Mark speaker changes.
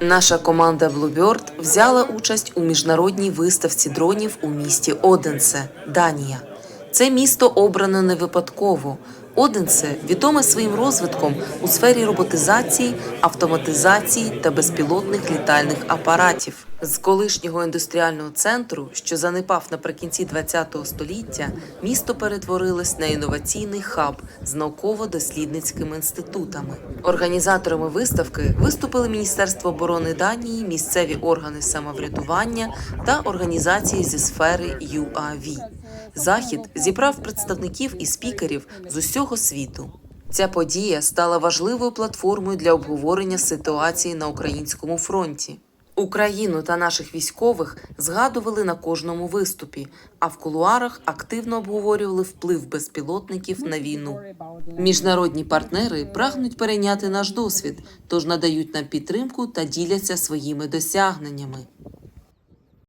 Speaker 1: Наша команда Bluebird взяла участь у міжнародній виставці дронів у місті Оденсе, Данія. Це місто обрано не випадково. Оденсе відоме своїм розвитком у сфері роботизації, автоматизації та безпілотних літальних апаратів. З колишнього індустріального центру, що занепав наприкінці ХХ століття, місто перетворилось на інноваційний хаб з науково-дослідницькими інститутами. Організаторами виставки виступили Міністерство оборони Данії, місцеві органи самоврядування та організації зі сфери UAV. Захід зібрав представників і спікерів з усього світу. Ця подія стала важливою платформою для обговорення ситуації на українському фронті. Україну та наших військових згадували на кожному виступі, а в кулуарах активно обговорювали вплив безпілотників на війну. Міжнародні партнери прагнуть перейняти наш досвід, тож надають нам підтримку та діляться своїми досягненнями.